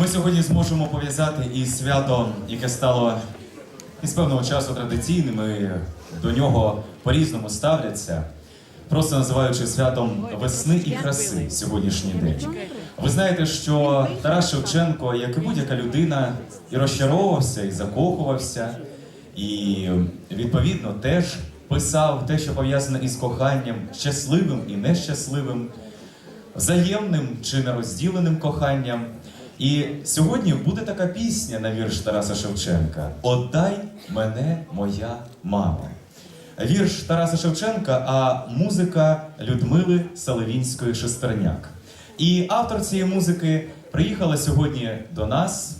Ми сьогодні зможемо пов'язати і свято, яке стало із певного часу традиційним, і до нього по-різному ставляться, просто називаючи святом весни і краси сьогоднішній день. Ви знаєте, що Тарас Шевченко, як і будь-яка людина, і розчаровувався, і закохувався, і відповідно теж писав те, що пов'язане із коханням, щасливим і нещасливим взаємним чи нерозділеним коханням. І сьогодні буде така пісня на вірш Тараса Шевченка Отдай мене, моя мама. Вірш Тараса Шевченка, а музика Людмили Саливінської Шестерняк. І автор цієї музики приїхала сьогодні до нас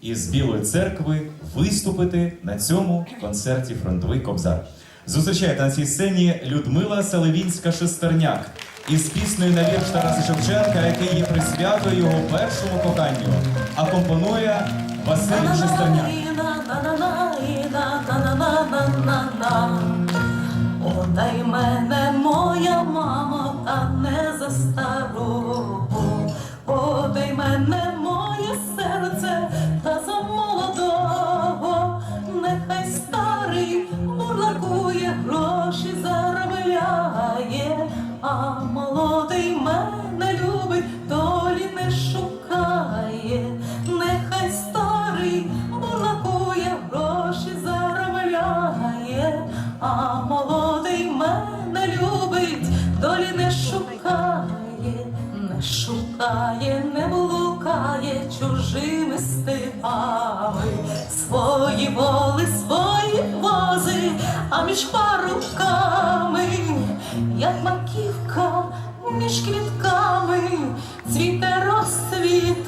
із Білої церкви виступити на цьому концерті Фронтовий Кобзар. Зустрічайте на цій сцені Людмила Саливінська Шестерняк із піснею на вірш Тараса Шевченка, який є присвятою його першому коханню, акомпонує Василь Шестерняк. Одай мене, моя мама, та не за старого. Одай мене, моє серце, та за молодого. Нехай старий бурлакує, гроші заробляє, а молодий мене любить, долі не шукає. Нехай старий бурлакує, гроші заробляє, а молодий мене любить, долі не шукає, не шукає, не блукає чужими степами, свої воли, свої вози, а між між квітками, цвіте розцвітає.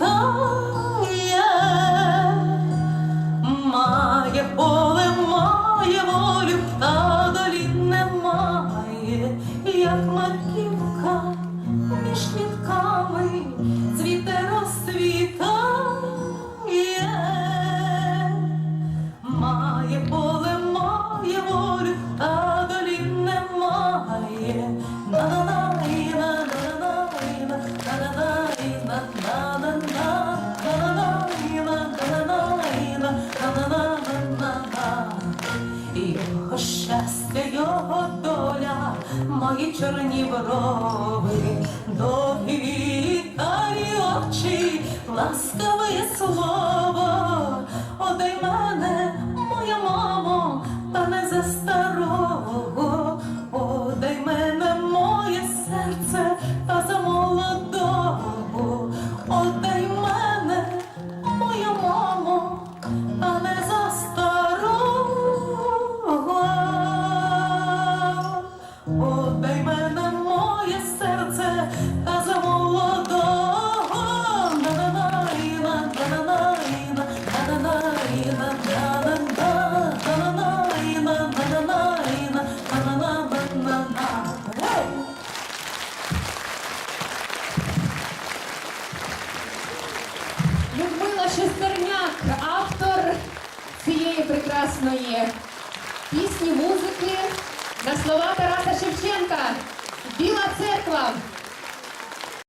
Має поле, має волю, мої чорні брови, довгі карі очі, ласкаве слово, Шестерняк, автор цієї прекрасної пісні, музики на слова Тараса Шевченка. Біла церква.